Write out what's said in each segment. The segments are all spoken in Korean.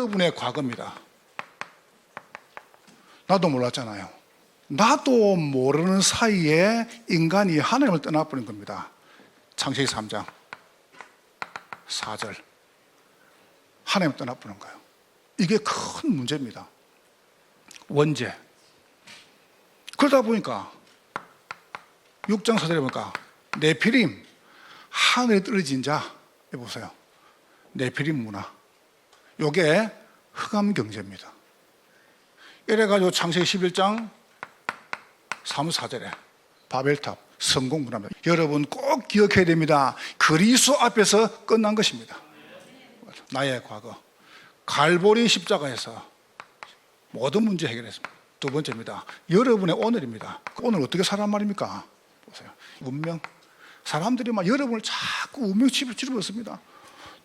여러분의 과거입니다. 나도 몰랐잖아요. 나도 모르는 사이에 인간이 하나님을 떠나버린 겁니다. 창세기 3장 4절. 하나님 떠나버린 거예요. 이게 큰 문제입니다. 원죄. 그러다 보니까 6장 4절에 보니까 네피림 하늘에 떨어진 자 해보세요. 네피림 문화. 요게 흑암 경제입니다. 이래가지고 창세기 11장 3, 4절에 바벨탑 성공 문화입니다. 여러분 꼭 기억해야 됩니다. 그리스도 앞에서 끝난 것입니다. 나의 과거. 갈보리 십자가에서 모든 문제 해결했습니다. 두 번째입니다. 여러분의 오늘입니다. 오늘 어떻게 살란 말입니까? 보세요. 운명. 사람들이 막 여러분을 자꾸 운명 집어넣습니다.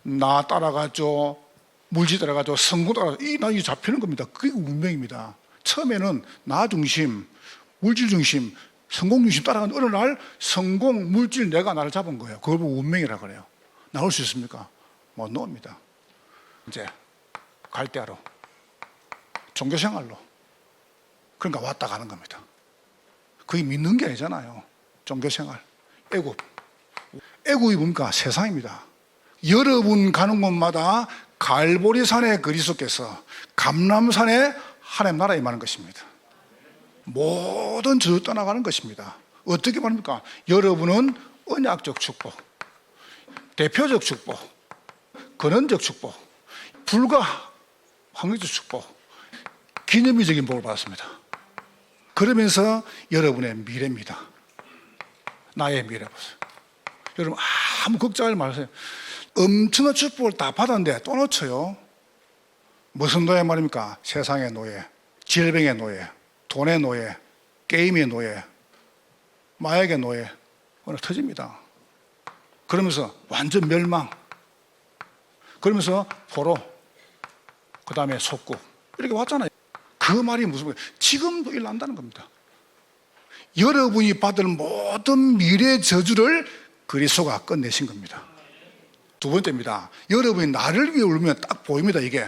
나 따라가죠. 물질 따라가죠. 성공 따라가죠. 이 나이 잡히는 겁니다. 그게 운명입니다. 처음에는 나 중심, 물질 중심, 성공 중심 따라가는 어느 날 성공, 물질 내가 나를 잡은 거예요. 그걸 보고 운명이라 그래요. 나올 수 있습니까? 못 나옵니다. 이제 갈대하러 종교 생활로 그러니까 왔다 가는 겁니다. 그게 믿는 게 아니잖아요. 종교 생활. 애굽. 애굽이 뭡니까? 세상입니다. 여러분 가는 곳마다 갈보리산의 그리스도께서 감람산에 하나님 나라에 임하는 것입니다. 모든 저주 떠나가는 것입니다. 어떻게 말합니까? 여러분은 언약적 축복, 대표적 축복, 근원적 축복, 불가 확률적 축복, 기념비적인 복을 받았습니다. 그러면서 여러분의 미래입니다. 나의 미래 보세요. 여러분 아무 걱정하지 마세요. 엄청난 축복을 다 받았는데 또 놓쳐요. 무슨 노예 말입니까? 세상의 노예, 질병의 노예, 돈의 노예, 게임의 노예, 마약의 노예. 오늘 터집니다. 그러면서 완전 멸망. 그러면서 포로, 그 다음에 속국. 이렇게 왔잖아요. 그 말이 무슨 말이에요? 지금도 일난다는 겁니다. 여러분이 받을 모든 미래 저주를 그리스도가 끝내신 겁니다. 두 번째입니다. 여러분이 나를 위해 울면 딱 보입니다. 이게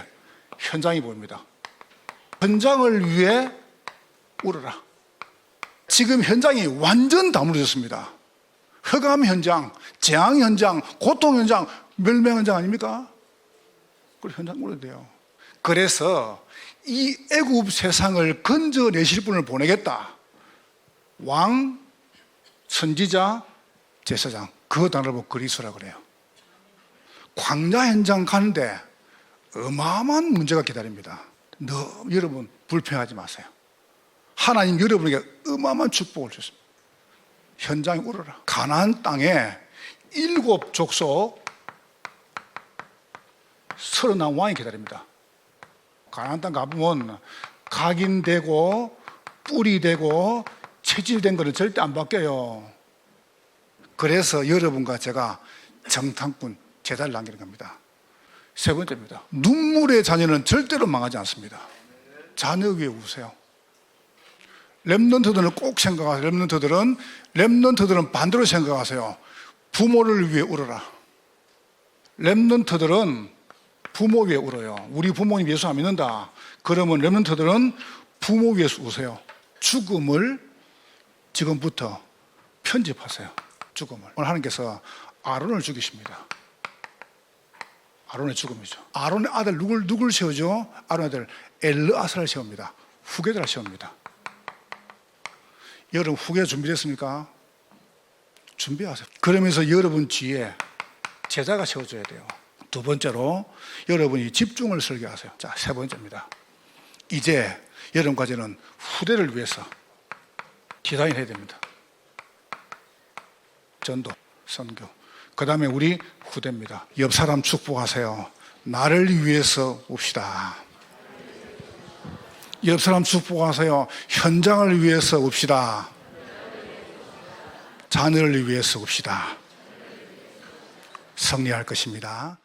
현장이 보입니다. 현장을 위해 울어라. 지금 현장이 완전 다무러졌습니다. 흑암 현장, 재앙 현장, 고통 현장, 멸망 현장 아닙니까? 그 현장 울어야 돼요. 그래서 이 애굽 세상을 건져내실 분을 보내겠다. 왕, 선지자, 제사장 그 단어를 보고 그리스라 그래요. 광야 현장 가는데 어마어마한 문제가 기다립니다. 너무 여러분 불평하지 마세요. 하나님 여러분에게 어마어마한 축복을 주십니다. 현장에 오르라. 가나안 땅에 일곱 족속 서른한 왕이 기다립니다. 가나안 땅 가보면 각인되고 뿔이 되고 체질된 거는 절대 안 바뀌어요. 그래서 여러분과 제가 정탐꾼 제자를 남기는 겁니다. 세 번째입니다. 눈물의 자녀는 절대로 망하지 않습니다. 자녀 위에 우세요. 랩런트들은 꼭 생각하세요. 랩런트들은 랩런트들은 반대로 생각하세요. 부모를 위해 울어라. 랩런트들은 부모 위에 울어요. 우리 부모님 예수 안 믿는다. 그러면 랩런트들은 부모 위에서 우세요. 죽음을 지금부터 편집하세요. 죽음을. 오늘 하나님께서 아론을 죽이십니다. 아론의 죽음이죠. 아론의 아들 누굴 누굴 세우죠? 아론의 아들 엘르아사를 세웁니다. 후계자를 세웁니다. 여러분 후계 준비됐습니까? 준비하세요. 그러면서 여러분 뒤에 제자가 세워줘야 돼요. 두 번째로 여러분이 집중을 설계하세요. 자, 세 번째입니다. 이제 여러분 과제는 후대를 위해서 디자인해야 됩니다. 전도, 선교. 그 다음에 우리 후대입니다. 옆 사람 축복하세요. 나를 위해서 웁시다. 옆 사람 축복하세요. 현장을 위해서 웁시다. 자녀를 위해서 웁시다. 승리할 것입니다.